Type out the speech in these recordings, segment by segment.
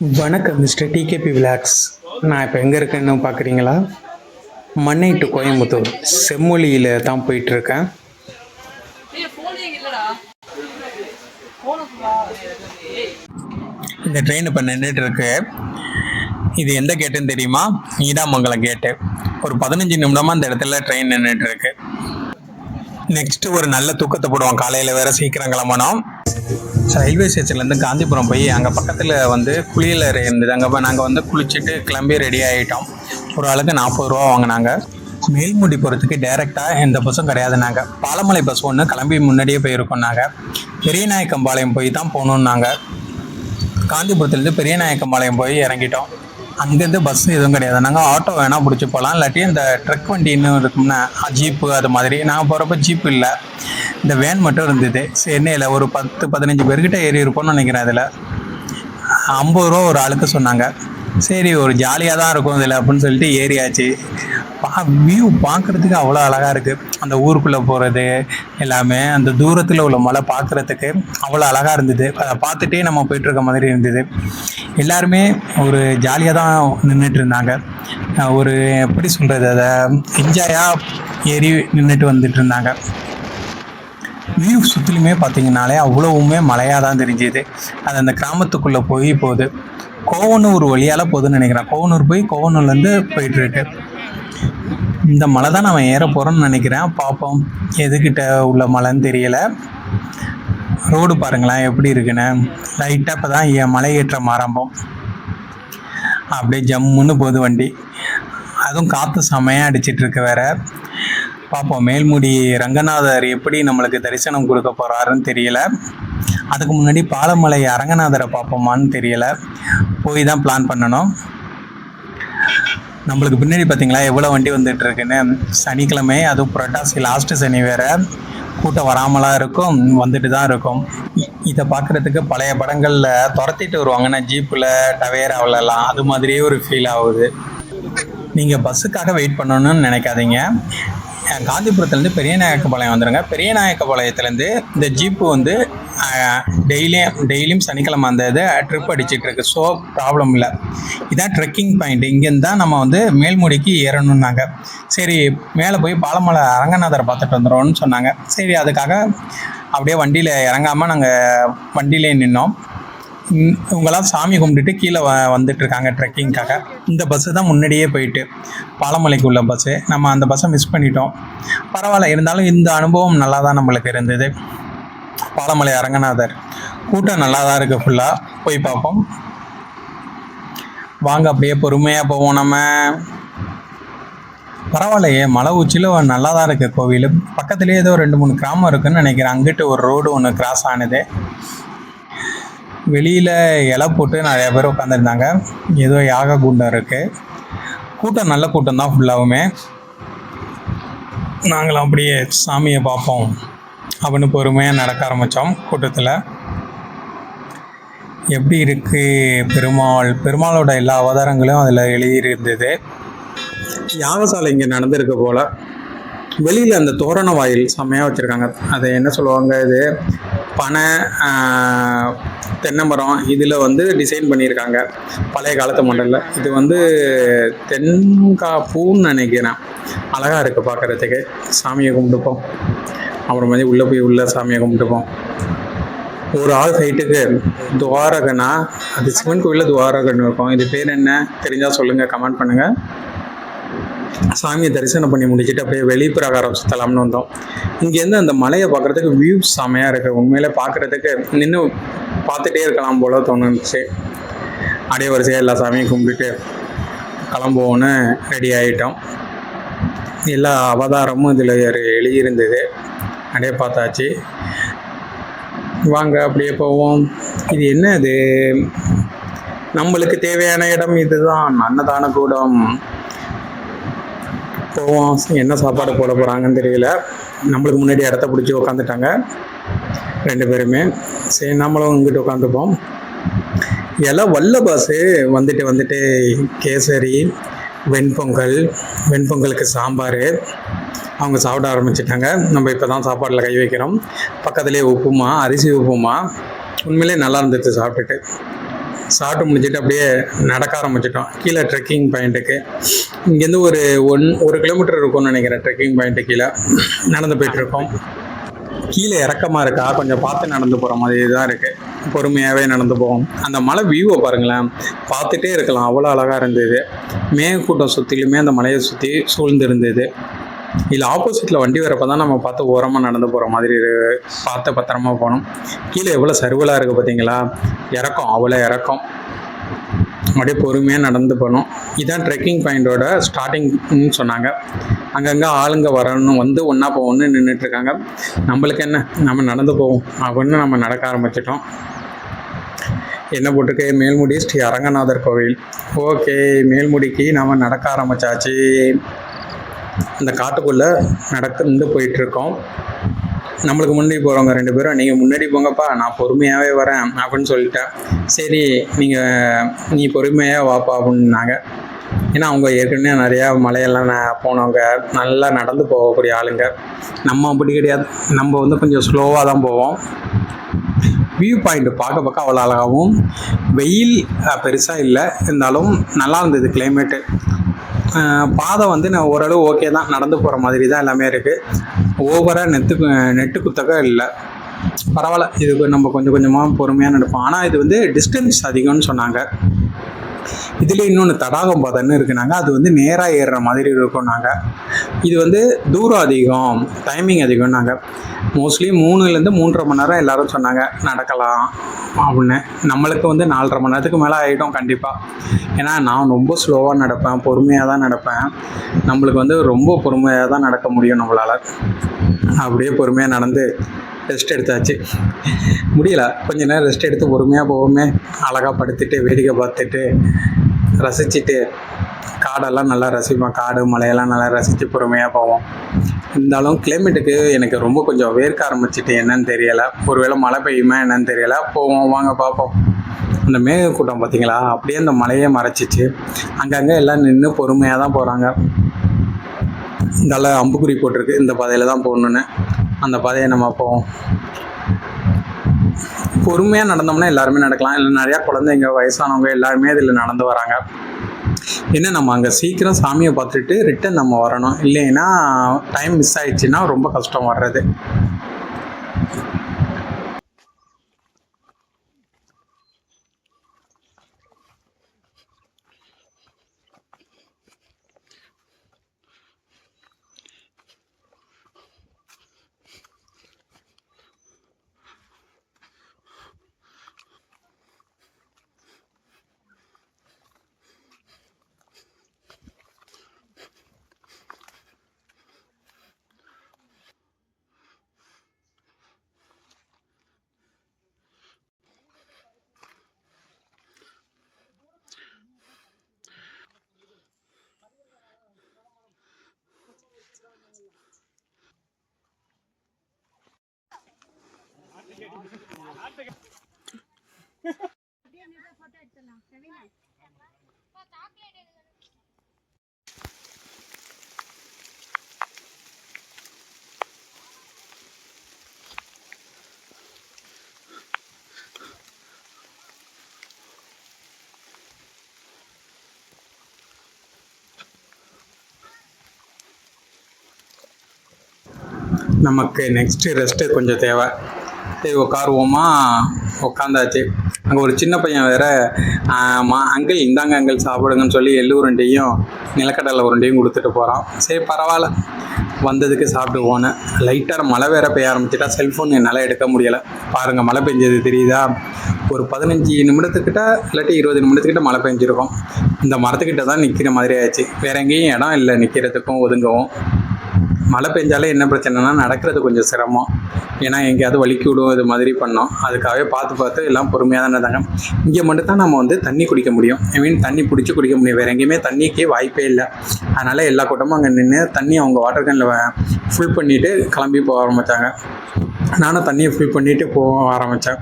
வணக்கம் mister DKP vlogs நான் இப்போ எங்கே இருக்கேன்னு பார்க்குறீங்களா மண்ணை டு கோயம்புத்தூர். செம்மொழியில் தான் போயிட்டுருக்கேன். இந்த ட்ரெயின் இப்போ நின்றுட்டு இருக்கு இது எந்த கேட்டுன்னு தெரியுமா? நீடாமங்கலம் கேட்டு ஒரு பதினஞ்சு நிமிடமாக இந்த இடத்துல ட்ரெயின் நின்றுட்டு இருக்கு நெக்ஸ்ட் ஒரு நல்ல தூக்கத்தை போடுவோம் காலையில் வேற சீக்கிரம் கிளம்பணும். ரயில்வே ஸ்டேஷன்லேருந்து காந்திபுரம் போய் அங்கே பக்கத்தில் வந்து குளியலறை இருந்தது. அங்கே போய் நாங்கள் வந்து குளிச்சுட்டு கிளம்பி ரெடி ஆகிட்டோம் ஒரு ஆளுக்கு நாற்பது ரூபா வாங்கினாங்க. மேல்முடி போகிறதுக்கு டேரெக்டாக எந்த பஸ்ஸும் கிடையாது நாங்கள் பாலமலை பஸ் ஒன்று கிளம்பி முன்னாடியே போயிருக்கோம் நாங்கள் பெரியநாயக்கம்பாளையம் போய் தான் போகணும் நாங்கள் காந்திபுரத்துலேருந்து பெரியநாயக்கம்பாளையம் போய் இறங்கிட்டோம். அங்கேருந்து பஸ் எதுவும் கிடையாது. நாங்கள் ஆட்டோ வேணால் பிடிச்சி போகலாம் இல்லாட்டி இந்த ட்ரக் வண்டி இன்னும் இருக்கும்னா ஜீப்பு அது மாதிரி. நாங்கள் போகிறப்ப ஜீப் இல்லை. இந்த வேன் மட்டும் இருந்தது. சென்னையில் ஒரு பத்து பதினஞ்சு பேர்கிட்ட ஏறி இருப்போம்னு நினைக்கிறேன் அதில். ஐம்பது ரூபா ஒரு ஆளுக்கு சொன்னாங்க. சரி ஒரு ஜாலியாக தான் இருக்கும் இதில் அப்படின்னு சொல்லிட்டு ஏறியாச்சு. பா வியூ பார்க்குறதுக்கு அவ்வளோ அழகாக இருக்குது அந்த ஊருக்குள்ளே போகிறது எல்லாமே அந்த தூரத்தில் உள்ள மலை பார்க்குறதுக்கு அவ்வளோ அழகாக இருந்தது. அதை பார்த்துட்டே நம்ம போயிட்டுருக்க மாதிரி இருந்தது. எல்லாருமே ஒரு ஜாலியாக தான் நின்றுட்டு இருந்தாங்க. ஒரு எப்படி சொல்கிறது அதை என்ஜாயாக ஏறி நின்றுட்டு வந்துட்டு இருந்தாங்க. வியூ சுற்றிலுமே பார்த்தீங்கனாலே அவ்வளவுமே மலையாக தான் தெரிஞ்சுது. அது அந்த கிராமத்துக்குள்ளே போய் போகுது. கோவனூர் வழியால் போகுதுன்னு நினைக்கிறேன். கோவனூர் போய் கோவனூர்லேருந்து போயிட்டுருக்கு இந்த மலை தான் நம்ம ஏற போகிறோம்னு நினைக்கிறேன். பார்ப்போம். எதுக்கிட்ட உள்ள மலைன்னு தெரியலை. ரோடு பாருங்களேன் எப்படி இருக்குன்னு. லைட்டாக இப்போ தான் என் ஏற்றம் ஆரம்பம். அப்படியே ஜம்முன்னு போகுது வண்டி. அதுவும் காற்று செமையாக அடிச்சிட்ருக்கு வேறு வேற. பார்ப்போம். மேல்முடி ரங்கநாதர் எப்படி நம்மளுக்கு தரிசனம் கொடுக்க போகிறாருன்னு தெரியல. அதுக்கு முன்னாடி பாலமலை அரங்கநாதரை பார்ப்போமான்னு தெரியல. போய் தான் பிளான் பண்ணணும். நம்மளுக்கு பின்னாடி பார்த்தீங்களா எவ்வளோ வண்டி வந்துட்டு இருக்குன்னு. சனிக்கிழமை அதுவும் புரட்டாசி லாஸ்ட்டு சனி வேற. கூட்டம் வராமலாம் இருக்கும் வந்துட்டு தான் இருக்கும். இ- இதை பார்க்குறதுக்கு பழைய படங்களில் துரத்திட்டு வருவாங்கன்னா ஜீப்பில் டவேராவிலலாம் அது மாதிரியே ஒரு ஃபீல் ஆகுது. நீங்கள் பஸ்ஸுக்காக வெயிட் பண்ணணும்னு நினைக்காதீங்க. காந்திபுரத்துலேருந்து பெரியநாயக்கபாளையம் வந்துடுங்க பெரியநாயக்கபாளையத்துலேருந்து இந்த ஜீப்பு வந்து டெய்லியும் டெய்லியும் சனிக்கிழமை அந்த இது ட்ரிப் அடிச்சுட்டு இருக்கு ஸோ ப்ராப்ளம் இல்லை. இதான் ட்ரெக்கிங் பாயிண்ட் இங்கேருந்து தான் நம்ம வந்து மேல்முடிக்கு ஏறணுன்னாங்க சரி மேலே போய் பாலமலை அரங்கநாதரை பார்த்துட்டு வந்துடும்னு சொன்னாங்க. சரி அதுக்காக அப்படியே வண்டியில் இறங்காமல் நாங்கள் வண்டியிலே நின்னோம். இவங்கெல்லாம் சாமி கும்பிட்டுட்டு கீழே வ வந்துட்டு இருக்காங்க ட்ரெக்கிங்க்காக இந்த பஸ்ஸு தான் முன்னாடியே போயிட்டு. பாலமலைக்கு உள்ள பஸ்ஸு நம்ம அந்த பஸ்ஸை மிஸ் பண்ணிட்டோம். பரவாயில்ல இருந்தாலும் இந்த அனுபவம் நல்லா தான் நம்மளுக்கு இருந்தது. பாலமலை அரங்கநாதர். கூட்டம் நல்லா தான் இருக்குது ஃபுல்லாக போய் பார்ப்போம். வாங்க அப்படியே பொறுமையாக போவோம் நம்ம. பரவாயில்லையே மலை உச்சியில் நல்லா தான் இருக்குது கோவில். பக்கத்துலேயே ஏதோ ரெண்டு மூணு கிராமம் இருக்குதுன்னு நினைக்கிறேன். அங்கிட்டு ஒரு ரோடு ஒன்று கிராஸ் ஆனது. வெளியில் இலை போட்டு நிறையா பேர் உட்காந்துருந்தாங்க ஏதோ யாக கூட்டம் இருக்குது கூட்டம் நல்ல கூட்டம் தான் ஃபுல்லாகவுமே நாங்களும் அப்படியே சாமியை பார்ப்போம். அப்படின்னு பொறுமையாக நடக்க ஆரம்பித்தோம் கூட்டத்தில். எப்படி இருக்குது பெருமாள்? பெருமாளோட எல்லா அவதாரங்களும் அதில் எழுதியிருந்தது. யாகசாலை இங்கே நடந்திருக்கு போல். வெளியில் அந்த தோரண வாயில் செம்மையாக வச்சுருக்காங்க. அதை என்ன சொல்லுவாங்க இது? பனை தென்னை மரம் இதில் வந்து டிசைன் பண்ணியிருக்காங்க. பழைய காலத்து மாடலில் இது வந்து தென்காப்பூன்னு நினைக்கிறேன். அழகாக இருக்குது பார்க்குறதுக்கு சாமியை கும்பிட்டுப்போம். அப்புறம் வந்து உள்ளே போய் உள்ள சாமியை கும்பிட்டுப்போம். ஒரு ஆள் ஹைட்டுக்கு துவாரகனா? அது சிவன் கோயிலில் துவாரகன் இருக்கும். இது பேர் என்ன? தெரிஞ்சால் சொல்லுங்கள் கமெண்ட் பண்ணுங்கள் சாமியை தரிசனம் பண்ணி முடிச்சுட்டு அப்படியே வெளிப்பிரகாரம் சுற்றலாம்னு வந்தோம். இங்கேருந்து அந்த மலையை பார்க்குறதுக்கு வியூ செமையாக இருக்குது உண்மையிலே பார்க்குறதுக்கு நின்று பார்த்துட்டே இருக்கலாம் போல தோணுச்சு. அப்படியே வரிசையாக எல்லா சாமியும் கும்பிட்டு கிளம்புவோன்னு ரெடி ஆகிட்டோம் எல்லா அவதாரமும் இதில் எழுதியிருந்தது. அப்படியே பார்த்தாச்சு. வாங்க அப்படியே போவோம். இது என்ன இது நம்மளுக்கு தேவையான இடம் இதுதான். அன்னதான கூடம் போவோம். என்ன சாப்பாடு போட போகிறாங்கன்னு தெரியல. நம்மளுக்கு முன்னாடி இடத்த பிடிச்சி உக்காந்துட்டாங்க. ரெண்டு பேருமே. சரி நம்மளும் இங்கிட்டு உட்காந்துப்போம். எல்லாம் வல்ல பாஸு வந்துட்டு வந்துட்டு கேசரி வெண்பொங்கல் வெண்பொங்கலுக்கு சாம்பார். அவங்க சாப்பிட ஆரம்பிச்சிட்டாங்க. நம்ம இப்போ தான் சாப்பாட்டில் கை வைக்கிறோம். பக்கத்துலேயே உப்புமா அரிசி உப்புமா. உண்மையிலே நல்லா இருந்துச்சு சாப்பிட்டுட்டு. சாப்பிட்டு முடிச்சுட்டு அப்படியே நடக்க ஆரம்பிச்சிட்டோம். கீழே ட்ரெக்கிங் பாயிண்ட்டுக்கு இங்கேருந்து ஒரு ஒன் ஒரு கிலோமீட்டர் இருக்கும்னு நினைக்கிறேன் ட்ரெக்கிங் பாயிண்ட்டு கீழே. நடந்து போயிட்டுருக்கோம் கீழே இறக்கமாக இருக்கா? கொஞ்சம் பார்த்து நடந்து போகிற மாதிரி தான் இருக்குது பொறுமையாகவே நடந்து போவோம் அந்த மலை வியூவை பாருங்களேன். பார்த்துட்டே இருக்கலாம். அவ்வளோ அழகாக இருந்தது. மேகக்கூட்டம் சுற்றிலுமே அந்த மலையை சுற்றி சூழ்ந்து இருந்தது இதில் ஆப்போசிட்டில் வண்டி வரப்போ தான் நம்ம பார்த்து ஓரமாக நடந்து போகிற மாதிரி பார்த்த பார்த்து பத்திரமா போகணும். கீழே எவ்வளோ சருவலாக இருக்குது பார்த்தீங்களா இறக்கம். அவ்வளோ இறக்கம். அப்படியே பொறுமையாக நடந்து போகணும் இதான் ட்ரெக்கிங் பாயிண்டோட ஸ்டார்டிங்னு சொன்னாங்க. அங்கங்கே ஆளுங்க வரணும் வந்து ஒன்றா போகணும்னு நின்றுட்டுருக்காங்க நம்மளுக்கு என்ன? நம்ம நடந்து போவோம். அப்படின்னு நம்ம நடக்க ஆரம்பிச்சிட்டோம். என்ன போட்டிருக்கு? மேல்முடி ஸ்ரீ அரங்கநாதர் கோவில். ஓகே மேல்முடிக்கு நம்ம நடக்க ஆரம்பித்தாச்சு அந்த காட்டுக்குள்ளே நடந்து போயிட்டுருக்கோம். நம்மளுக்கு முன்னாடி போகிறவங்க ரெண்டு பேரும் நீங்கள் முன்னாடி போங்கப்பா நான் பொறுமையாகவே வரேன் அப்படின்னு சொல்லிட்டேன் சரி நீங்கள் நீ பொறுமையாக வாப்பா அப்படின்னாங்க. ஏன்னா அவங்க ஏற்கனவே நிறையா மலையெல்லாம் ந- போனவங்க நல்லா நடந்து போகக்கூடிய ஆளுங்க. நம்ம அப்படி கிடையாது. நம்ம வந்து கொஞ்சம் ஸ்லோவாக தான் போவோம். வியூ பாயிண்ட் பார்க்க பார்க்க அவ்வளோ அழகாகவும் வெயில் பெருசாக இல்லை. இருந்தாலும் நல்லா இருந்தது கிளைமேட்டு பாதை வந்து நான் ஓரளவு ஓகே தான். நடந்து போகிற மாதிரி தான் எல்லாமே இருக்குது ஓவராக நெத்து நெட்டு குத்தக இல்லை. பரவாயில்ல இது நம்ம கொஞ்சம் கொஞ்சமாக பொறுமையாக நடப்போம். ஆனால் இது வந்து டிஸ்டன்ஸ் அதிகம்னு சொன்னாங்க. இதில் இன்னொன்று தடாகம் பாதைன்னு இருக்குனாங்க. அது வந்து நேராக ஏறுற மாதிரி இருக்கும்னாங்க இது வந்து தூரம் அதிகம் டைமிங் அதிகம்னாங்க. மோஸ்ட்லி மூணுலேருந்து மூன்றரை மணி நேரம் எல்லாரும் சொன்னாங்க நடக்கலாம் அப்படின்னு. நம்மளுக்கு வந்து நாலரை மணி நேரத்துக்கு மேலே ஆகிடும் கண்டிப்பாக ஏன்னா நான் ரொம்ப ஸ்லோவாக நடப்பேன் பொறுமையாக தான் நடப்பேன். நம்மளுக்கு வந்து ரொம்ப பொறுமையாக தான் நடக்க முடியும் நம்மளால். அப்படியே பொறுமையாக நடந்து ரெஸ்ட் எடுத்தாச்சு. முடியல. கொஞ்ச நேரம் ரெஸ்ட் எடுத்து பொறுமையாக போவோமே. அழகாக படுத்துட்டு வேடிக்கை பார்த்துட்டு ரசிச்சுட்டு காடெல்லாம் நல்லா ரசிப்போம். காடு மலையெல்லாம் நல்லா ரசித்து பொறுமையாக போவோம். இருந்தாலும் கிளைமேட்டுக்கு எனக்கு ரொம்ப கொஞ்சம் வேர்க்க ஆரம்பிச்சிட்டு என்னன்னு தெரியலை. ஒருவேளை மழை பெய்யுமா என்னன்னு தெரியலை. போவோம் வாங்க பார்ப்போம். அந்த மேகக்கூட்டம் பார்த்தீங்களா? அப்படியே அந்த மலையே மறைச்சிச்சு. அங்கங்கே எல்லாம் நின்று பொறுமையாக தான் போகிறாங்க இந்தால அம்புக்குறி போட்டிருக்கு. இந்த பாதையில் தான் போகணுன்னு அந்த பாதையை நம்ம போவோம். பொறுமையாக நடந்தோம்னா எல்லாருமே நடக்கலாம். இல்லை நிறையா குழந்தைங்க வயசானவங்க எல்லாருமே இதில் நடந்து வராங்க. என்ன நம்ம அங்கே சீக்கிரம் சாமியை பார்த்துட்டு ரிட்டன் நம்ம வரணும். இல்லைன்னா டைம் மிஸ் ஆயிடுச்சுன்னா ரொம்ப கஷ்டம் வர்றது. நமக்கு நெக்ஸ்ட்டு ரெஸ்ட்டு கொஞ்சம் தேவை. சரி உட்காருவோமா உட்காந்தாச்சு அங்கே ஒரு சின்ன பையன் வேற மா அங்கிள் இந்தாங்க அங்கிள் சாப்பிடுங்கன்னு சொல்லி எள்ளு உருண்டையும் நிலக்கடலை உருண்டையும் கொடுத்துட்டு போகிறான் சரி பரவாயில்ல. வந்ததுக்கு சாப்பிட்டு போனேன் லைட்டாக மழை வேற பெய்ய ஆரம்பிச்சிட்டா செல்ஃபோன் என்னால் எடுக்க முடியலை. பாருங்கள் மழை பெஞ்சது தெரியுதா? ஒரு பதினஞ்சு நிமிடத்துக்கிட்ட இல்லாட்டி இருபது நிமிடத்துக்கிட்ட மழை பெஞ்சிருக்கும். இந்த மரத்துக்கிட்ட தான் நிற்கிற மாதிரி ஆயிடுச்சு. வேற எங்கேயும் இடம் இல்லை நிற்கிறதுக்கும் ஒதுங்கவும். மழை பெஞ்சாலே என்ன பிரச்சனைனா நடக்கிறது கொஞ்சம் சிரமம். ஏன்னா எங்கேயாவது வலிக்கு விடும் இது மாதிரி பண்ணோம். அதுக்காகவே பார்த்து பார்த்து எல்லாம் பொறுமையாக தான் இருந்தாங்க. இங்கே மட்டும் தான் நம்ம வந்து தண்ணி குடிக்க முடியும். ஐ மீன் தண்ணி பிடிச்சி குடிக்க முடியும். வேறு எங்கேயுமே தண்ணிக்கே வாய்ப்பே இல்லை. அதனால் எல்லா கூட்டமும் அங்கே நின்று தண்ணி அவங்க வாட்டர் கேனில் ஃபுல் பண்ணிவிட்டு கிளம்பி போக ஆரம்பித்தாங்க நானும் தண்ணியை ஃபில் பண்ணிவிட்டு போக ஆரம்பித்தேன்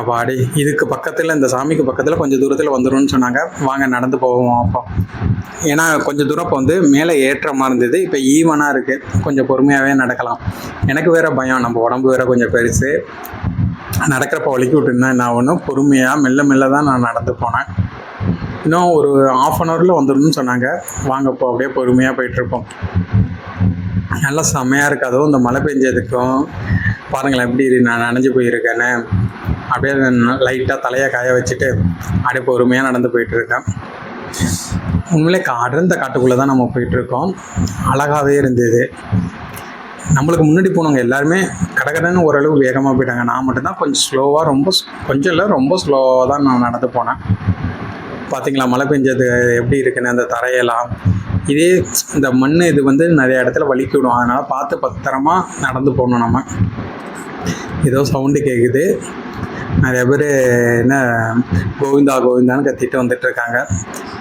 அப்பாடி இதுக்கு பக்கத்தில் இந்த சாமிக்கு பக்கத்தில் கொஞ்சம் தூரத்தில் வந்துடும்னு சொன்னாங்க. வாங்க நடந்து போவோம் அப்போ. ஏன்னா கொஞ்சம் தூரம் இப்போ வந்து மேலே ஏற்றமாக இருந்தது. இப்போ ஈவனாக இருக்குது கொஞ்சம் பொறுமையாகவே நடக்கலாம். எனக்கு வேற பயம். நம்ம உடம்பு வேற கொஞ்சம் பெருசு. நடக்கிறப்ப வலிக்கி விட்டுருந்தேன் என்ன ஆகணும்? பொறுமையாக மெல்ல மெல்ல தான் நான் நடந்து போனேன். இன்னும் ஒரு ஆஃப் அன் ஹவரில் வந்துடணும்னு சொன்னாங்க. வாங்கப்போ அப்படியே பொறுமையாக போயிட்டுருப்போம் நல்லா செம்மையாக இருக்காதோ அதுவும் இந்த மழை பெஞ்சதுக்கும். பாருங்களேன் எப்படி நான் நனைஞ்சு போயிருக்கேன்னு அப்படியே லைட்டாக தலையை காய வச்சுட்டு அப்படியே பொறுமையாக நடந்து போயிட்டுருக்கேன் உண்மையிலே கா அடர்ந்த காட்டுக்குள்ளே தான் நம்ம போயிட்டுருக்கோம் அழகாகவே இருந்தது. நம்மளுக்கு முன்னாடி போனவங்க எல்லாருமே கடகடன்னு ஓரளவு வேகமாக போயிட்டாங்க. நான் மட்டும்தான் கொஞ்சம் ஸ்லோவாக ரொம்ப கொஞ்சம் இல்லை ரொம்ப ஸ்லோவாக தான் நான் நடந்து போனேன். பார்த்தீங்களா மழை பெஞ்சது எப்படி இருக்குன்னு அந்த தரையெல்லாம். இதே இந்த மண் இது வந்து நிறைய இடத்துல வலிக்கிவிடும் அதனால் பார்த்து பத்திரமா நடந்து போகணும் நம்ம. ஏதோ சவுண்டு கேட்குது நிறைய பேர் என்ன கோவிந்தா கோவிந்தான்னு கத்திட்டு வந்துட்டு இருக்காங்க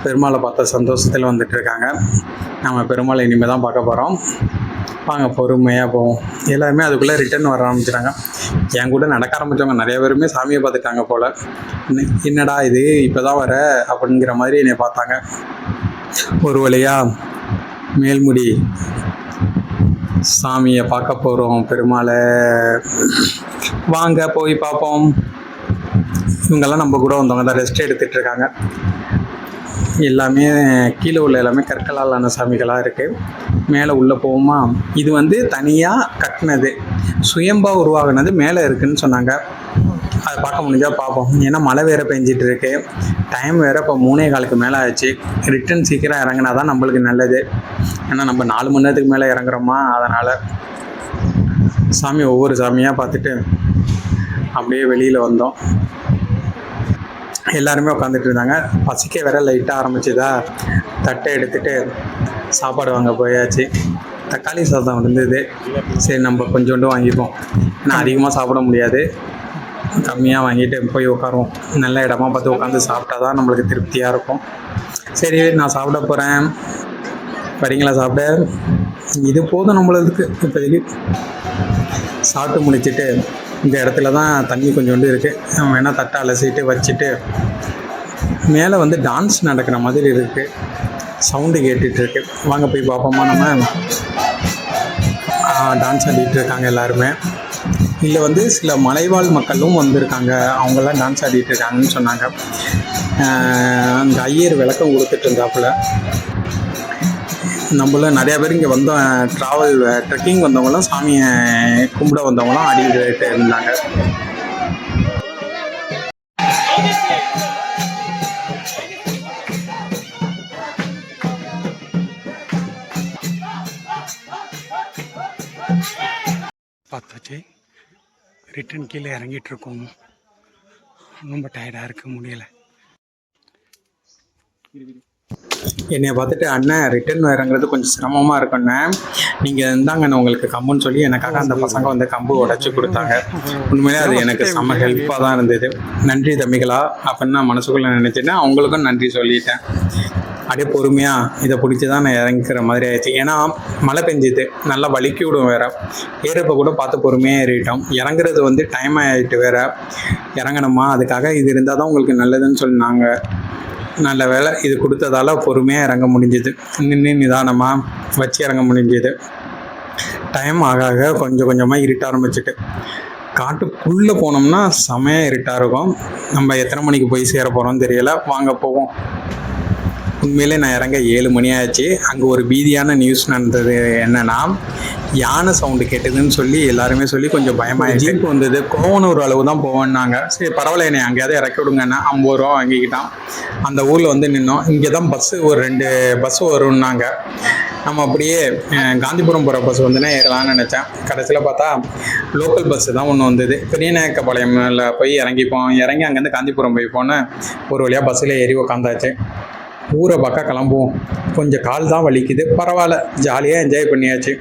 பெருமாளை பார்த்த சந்தோஷத்தில் வந்துட்டு இருக்காங்க நம்ம பெருமாளை இனிமேல் தான் பார்க்க போகிறோம் வாங்க பொறுமையாக போவோம். எல்லாருமே அதுக்குள்ளே ரிட்டர்ன் வர ஆரம்பிச்சிட்டாங்க. என் கூட நடக்க ஆரம்பித்தவங்க நிறைய பேருமே சாமியை பார்த்துட்டாங்க போல். என்னடா இது? இப்போ தான் வர? அப்படிங்கிற மாதிரி என்னை பார்த்தாங்க. ஒரு வழியாக மேல்முடி சாமியை பார்க்க போகிறோம் பெருமாளை. வாங்க போய் பார்ப்போம். இவங்கெல்லாம் நம்ம கூட வந்தவங்க தான். ரெஸ்ட் எடுத்துகிட்டு இருக்காங்க. எல்லாமே கீழே உள்ள எல்லாமே கற்களாலான சாமிகளாக இருக்குது மேலே உள்ளே போவோமா? இது வந்து தனியாக கட்டினது. சுயம்பாக உருவாகினது மேலே இருக்குன்னு சொன்னாங்க. அதை பார்க்க முடிஞ்சால் பார்ப்போம். ஏன்னா மழை வேற பெஞ்சிட்டு இருக்கு. டைம் வேறு இப்போ மூணே காலுக்கு மேலே ஆச்சு. ரிட்டர்ன் சீக்கிரம் இறங்கினா தான் நம்மளுக்கு நல்லது. ஏன்னா நம்ம நாலு மணி நேரத்துக்கு மேலே இறங்குறோமா? அதனால் சாமி ஒவ்வொரு சாமியாக பார்த்துட்டு அப்படியே வெளியில் வந்தோம். எல்லாருமே உட்காந்துட்டு இருந்தாங்க. பசிக்க வேற லைட்டாக ஆரம்பிச்சுதா. தட்டை எடுத்துட்டு சாப்பாடு வாங்க போயாச்சு. தக்காளி சாதம் இருந்தது. சரி நம்ம கொஞ்சோண்டு வாங்கிப்போம். நான் அதிகமாக சாப்பிட முடியாது. கம்மியாக வாங்கிட்டு போய் உட்காருவோம். நல்ல இடமா பார்த்து உட்காந்து சாப்பிட்டா தான் நம்மளுக்கு திருப்தியாக இருக்கும். சரி நான் சாப்பிட போகிறேன் வரீங்களா சாப்பிட? இது போதும் நம்மளுக்கு. இப்போதைக்கு சாப்பிட்டு முடிச்சிட்டு இந்த இடத்துல தான் தண்ணி கொஞ்சோண்டு இருக்குது நம்ம வேணால் தட்டை அலசிட்டு வச்சுட்டு மேலே வந்து டான்ஸ் நடக்கிற மாதிரி இருக்குது சவுண்டு கேட்டுட்ருக்கு வாங்க போய் பார்ப்போமா? நம்ம டான்ஸ் ஆடிட்டு இருக்காங்க எல்லாருமே. இல்லை வந்து சில மலைவாழ் மக்களும் வந்திருக்காங்க. அவங்களாம் டான்ஸ் ஆடிட்டு இருக்காங்கன்னு சொன்னாங்க. அந்த ஐயர் விளக்கம் கொடுத்துட்டு இருந்தாப்புல. நம்மளும் நிறையா பேர் இங்கே வந்தோம் ட்ராவல் ட்ரெக்கிங் வந்தவங்களாம் சாமியை கும்பிட வந்தவங்களாம் அடிக்கிட்டு இருந்தாங்க. பார்த்தாச்சு. ரிட்டன் கீழே இறங்கிட்டு இருக்கோம் ரொம்ப டயர்டாக இருக்க முடியலை. என்னை பார்த்துட்டு அண்ணன் ரிட்டர்ன் இறங்குறது கொஞ்சம் சிரமமாக இருக்குண்ணே. நீங்கள் இருந்தாங்கண்ணே உங்களுக்கு கம்புன்னு சொல்லி எனக்காக அந்த பசங்க வந்து கம்பு உடைச்சி கொடுத்தாங்க. உண்மையிலே அது எனக்கு செம்ம ஹெல்ப்பாக தான் இருந்தது. நன்றி தம்பிகளா. அப்படின்னு நான் மனசுக்குள்ளே நினச்சிட்டேன் அவங்களுக்கும் நன்றி சொல்லிட்டேன். அப்படியே பொறுமையாக இதை பிடிச்சி தான் நான் இறங்கிக்கிற மாதிரி ஆயிடுச்சு. ஏன்னா மழை பெஞ்சுது. நல்லா வலிக்கி விடும் வேற. ஏறப்போ கூட பார்த்து பொறுமையாக ஏறிட்டோம். இறங்குறது வந்து டைம் ஆகிட்டு வேற. இறங்கணுமா? அதுக்காக இது இருந்தால் தான் உங்களுக்கு நல்லதுன்னு சொன்னாங்க. நல்ல வேலை இது கொடுத்ததால பொறுமையாக இறங்க முடிஞ்சுது. நின்று நிதானமாக வச்சு இறங்க முடிஞ்சுது. டைம் ஆக ஆக கொஞ்சம் கொஞ்சமாக இருட்ட ஆரம்பிச்சிட்டு. காட்டுக்குள்ளே போனோம்னா செமையாக இருட்டாக இருக்கும். நம்ம எத்தனை மணிக்கு போய் சேர போகிறோம்னு தெரியல. வாங்க போவோம். உண்மையிலே நான் இறங்க ஏழு மணி ஆச்சு. அங்கே ஒரு பீதியான நியூஸ் நடந்தது என்னன்னா யானை சவுண்டு கேட்டதுன்னு சொல்லி எல்லாருமே சொல்லி கொஞ்சம் பயமாக ஜீப் வந்தது. கோவனூர் அளவு தான் போவேன்னாங்க. சரி பரவாயில்ல என்னை அங்கேயாவது இறக்கி விடுங்கண்ணா ஐம்பது ரூபா வாங்கிக்கிட்டான். அந்த ஊரில் வந்து நின்னோம். இங்கே தான் பஸ்ஸு ஒரு ரெண்டு பஸ் வரும்னாங்க. நம்ம அப்படியே காந்திபுரம் போகிற பஸ் வந்துன்னா ஏறலாம்னு நினச்சேன். கடைசியில் பார்த்தா லோக்கல் பஸ்ஸு தான் ஒன்று வந்தது. பெரியநாயக்கப்பாளையம்ல போய் இறங்கிப்போம். இறங்கி அங்கேருந்து காந்திபுரம் போய் போன்னு ஒரு வழியாக பஸ்ஸில் ஏறி உக்காந்தாச்சு. ஊரை பக்கம் கிளம்புவோம். கொஞ்சம் கால் தான் வலிக்குது. பரவாயில்ல. ஜாலியாக என்ஜாய் பண்ணியாச்சு.